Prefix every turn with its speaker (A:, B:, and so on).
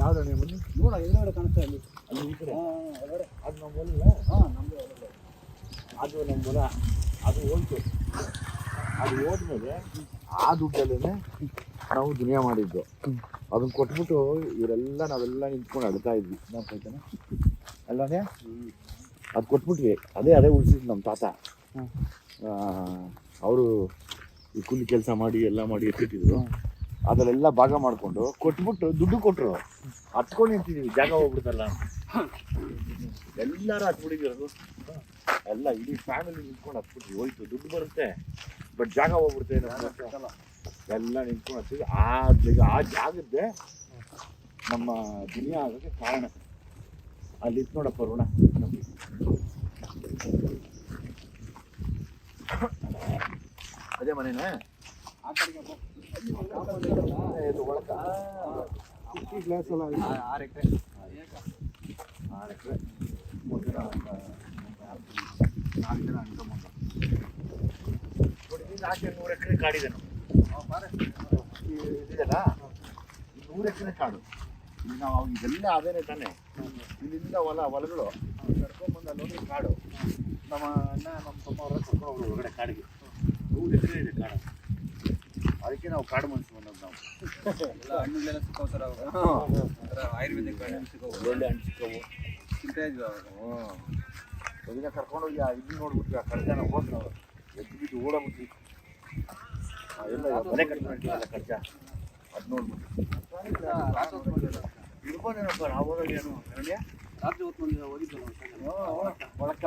A: ಯಾವ್ದಣ್ಣ ಮನೆ
B: ನೋಡ ಎದುರುಗಡೆ ಕಾಣಿಸ್ತಾ ಅಲ್ಲಿ
A: ಅಲ್ಲಿ ಈ ಕಡೆ.
B: ಹಾ ಹೊರಗಡೆ.
A: ಅದು ನಮ್ಮ ಹೊಲ.
B: ಹಾ ನಮ್ದು ಹೊರಗಡೆ
A: ಅದು ನಮ್ಮ ಹೊಲ. ಅದು ಹೋಯ್ತು. ಅದು ಹೋದ್ಮೇಲೆ ಆ ದುಡ್ಡಲ್ಲೇ ನಾವು ದುನಿಯಾ ಮಾಡಿದ್ದು. ಅದನ್ನ ಕೊಟ್ಬಿಟ್ಟು ಇವರೆಲ್ಲ ನಾವೆಲ್ಲ ನಿಂತ್ಕೊಂಡು ಅಡ್ತಾ ಇದ್ವಿ. ನೆನಪಾಯ್ತಾನೆ ಅಲ್ಲೇ ಅದು ಕೊಟ್ಬಿಟ್ವಿ. ಅದೇ ಅದೇ ಉಳಿಸಿದ್ದು ನಮ್ಮ ತಾತ. ಅವರು ಈ ಕೂಲಿ ಕೆಲಸ ಮಾಡಿ ಎಲ್ಲ ಮಾಡಿ ಎತ್ತಿಟ್ಟಿದ್ರು. ಅದರಲ್ಲೆಲ್ಲ ಭಾಗ ಮಾಡಿಕೊಂಡು ಕೊಟ್ಬಿಟ್ಟು ದುಡ್ಡು ಕೊಟ್ಟರು ಹತ್ಕೊಂಡು ನಿಂತಿದ್ದೀವಿ ಜಾಗ ಹೋಗ್ಬಿಡ್ತಲ್ಲ. ಎಲ್ಲರೂ ಹತ್ಬಿಟ್ಟಿದ್ರು ಎಲ್ಲ ಇಡೀ ಫ್ಯಾಮಿಲಿ ನಿಂತ್ಕೊಂಡು ಹತ್ಬಿಟ್ಟು ಹೋಯ್ತು, ದುಡ್ಡು ಬರುತ್ತೆ ಬಟ್ ಜಾಗ ಹತ್ರ. ಎಲ್ಲ ನಿಂತ್ಕೊಂಡು ಹತ್ತಿದ್ವಿ ಆ ಜಾಗ- ಆ ಜಾಗದ್ದೆ ನಮ್ಮ ದುನಿಯಾ ಆಗೋಕ್ಕೆ ಕಾರಣ. ಅಲ್ಲಿ ನೋಡಪ್ಪ ಋಣ ಅದೇ ಮನೆನೇ?
B: ಆರು ಎಕರೆ
A: ಆರು ಎಕರೆ ಮೂರು ಜನ ನಾಲ್ಕು ಜನ ಇಲ್ಲಿ ನಾಲ್ಕು ನೂರು ಎಕರೆ ಕಾಡಿದೆ. ಈ ಇದೆಯಲ್ಲ ನೂರು ಎಕರೆ ಕಾಡು ನಾವು ಇದೆಲ್ಲ ಅದೇನೆ ತಾನೆ ಇಲ್ಲಿಂದ ಹೊಲ ಹೊಲಗಳು ಕರ್ಕೊಂಡ್ಬಂದು ಅಲ್ಲಿ ಕಾಡು ನಮ್ಮ ಅಣ್ಣ ನಮ್ಮ ತಮ್ಮ ಅವರ ಕರ್ಕೊಂಡು ಹೊರಗಡೆ ಕಾಡಿಗೆ ನೂರು ಎಕರೆ ಇದೆ ಕಾಡು ಅದಕ್ಕೆ ನಾವು ಕಾಡು ಮನುಷ್ಯ ಅನ್ನೋದು ನಾವು.
B: ಎಲ್ಲ ಹಣ್ಣುಗಳೆಲ್ಲ ಸಿಕ್ಕವು ಸರ್ ಅವಾಗ. ಆಯುರ್ವೇದಿಕ್ ಹಣ್ಣು ಸಿಕ್ಕವು.
A: ಒಳ್ಳೆ ಹಣ್ಣು ಸಿಕ್ಕವು.
B: ಚಿಂತೆ ಇದ್ವಿ ಅವಾಗ.
A: ಹ್ಞೂ ಇದನ್ನ ಕರ್ಕೊಂಡೋಗಿ ಆ ಇದನ್ನ ನೋಡ್ಬಿಟ್ವಿ ಆ ಕರ್ಜನ ಹೋದ್ ನಾವು ಎದ್ದು ಬಿದ್ದು ಓಡೋಗ್ಬಿಟ್ವಿ. ಆ ಎಲ್ಲ ಮನೆ ಕಟ್ಕೊಂಡಿಲ್ಲ ಕರ್ಜ ಅದು ನೋಡ್ಬಿಟ್ಟು. ಇರ್ಬೋದೇನಪ್ಪ ನಾವು ಹೋದಾಗ ಏನು?
B: ರಾತ್ರಿ ಹೊತ್ತು ಹೋಗಿದ್ವಲ್ಲ
A: ಒಳಕ್ಕ.